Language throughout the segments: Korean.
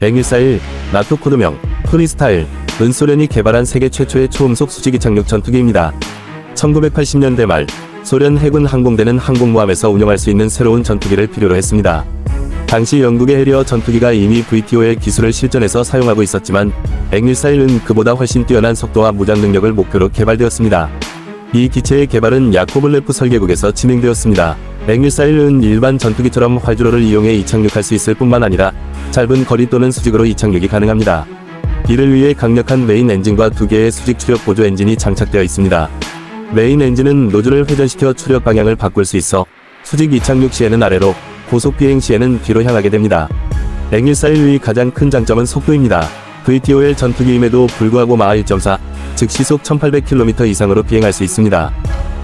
10141, 나토 코드명, 프리스타일, 은소련이 개발한 세계 최초의 초음속 수직 이 착륙 전투기입니다. 1980년대 말, 소련 해군 항공대는 항공모함에서 운영할 수 있는 새로운 전투기를 필요로 했습니다. 당시 영국의 해리어 전투기가 이미 VTO의 기술을 실전에서 사용하고 있었지만, 10141은 그보다 훨씬 뛰어난 속도와 무장 능력을 목표로 개발되었습니다. 이 기체의 개발은 야코블레프 설계국에서 진행되었습니다. 10141은 일반 전투기처럼 활주로를 이용해 이착륙할 수 있을 뿐만 아니라 짧은 거리 또는 수직으로 이착륙이 가능합니다. 이를 위해 강력한 메인 엔진과 두 개의 수직 추력 보조 엔진이 장착되어 있습니다. 메인 엔진은 노즐을 회전시켜 추력 방향을 바꿀 수 있어 수직 이착륙 시에는 아래로, 고속 비행 시에는 뒤로 향하게 됩니다. 10141의 가장 큰 장점은 속도입니다. VTOL 전투기임에도 불구하고 마하 1.4, 즉 시속 1800km 이상으로 비행할 수 있습니다.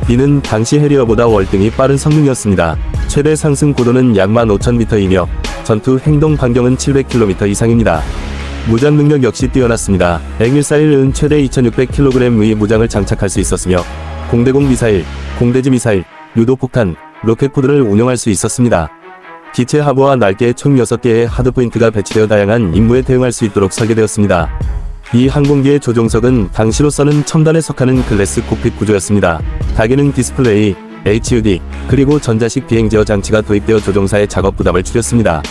이는 당시 해리어보다 월등히 빠른 성능이었습니다. 최대 상승 고도는 약 15,000m이며 전투 행동 반경은 700km 이상입니다. 무장 능력 역시 뛰어났습니다. 10141은 최대 2600kg의 무장을 장착할 수 있었으며 공대공 미사일, 공대지 미사일, 유도폭탄, 로켓포드를 운영할 수 있었습니다. 기체 하부와 날개에 총 6개의 하드포인트가 배치되어 다양한 임무에 대응할 수 있도록 설계되었습니다. 이 항공기의 조종석은 당시로서는 첨단에 속하는 글래스 콕핏 구조였습니다. 다기능 디스플레이, HUD, 그리고 전자식 비행 제어 장치가 도입되어 조종사의 작업 부담을 줄였습니다.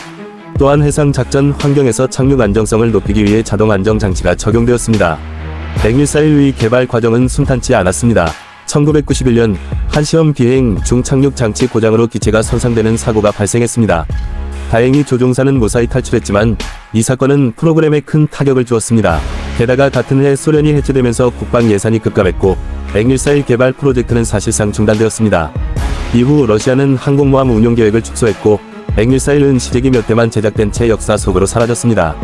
또한 해상 작전 환경에서 착륙 안정성을 높이기 위해 자동 안정 장치가 적용되었습니다. 10141의 개발 과정은 순탄치 않았습니다. 1991년 한 시험 비행 중 착륙 장치 고장으로 기체가 손상되는 사고가 발생했습니다. 다행히 조종사는 무사히 탈출했지만 이 사건은 프로그램에 큰 타격을 주었습니다. 게다가 같은 해 소련이 해체되면서 국방 예산이 급감했고 10141 개발 프로젝트는 사실상 중단되었습니다. 이후 러시아는 항공모함 운용 계획을 축소했고 10141은 시제기 몇 대만 제작된 채 역사 속으로 사라졌습니다.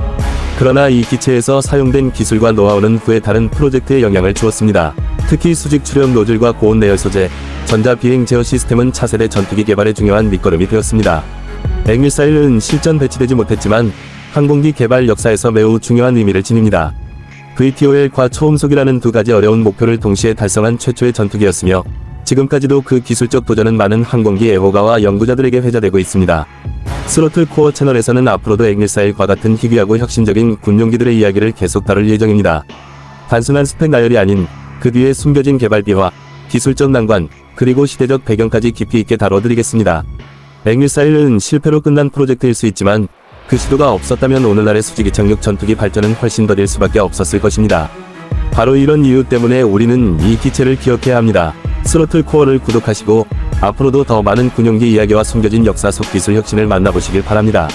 그러나 이 기체에서 사용된 기술과 노하우는 후에 다른 프로젝트에 영향을 주었습니다. 특히 수직 추력 노즐과 고온 내열 소재, 전자 비행 제어 시스템은 차세대 전투기 개발의 중요한 밑거름이 되었습니다. 10141은 실전 배치되지 못했지만 항공기 개발 역사에서 매우 중요한 의미를 지닙니다. VTOL과 초음속이라는 두 가지 어려운 목표를 동시에 달성한 최초의 전투기였으며 지금까지도 그 기술적 도전은 많은 항공기 애호가와 연구자들에게 회자되고 있습니다. 스로틀 코어 채널에서는 앞으로도 10141과 같은 희귀하고 혁신적인 군용기들의 이야기를 계속 다룰 예정입니다. 단순한 스펙 나열이 아닌 그 뒤에 숨겨진 개발비와 기술적 난관, 그리고 시대적 배경까지 깊이 있게 다뤄드리겠습니다. 10141은 실패로 끝난 프로젝트일 수 있지만 그 시도가 없었다면 오늘날의 수직이 착륙 전투기 발전은 훨씬 더딜 수밖에 없었을 것입니다. 바로 이런 이유 때문에 우리는 이 기체를 기억해야 합니다. 스로틀 코어를 구독하시고 앞으로도 더 많은 군용기 이야기와 숨겨진 역사 속 기술 혁신을 만나보시길 바랍니다.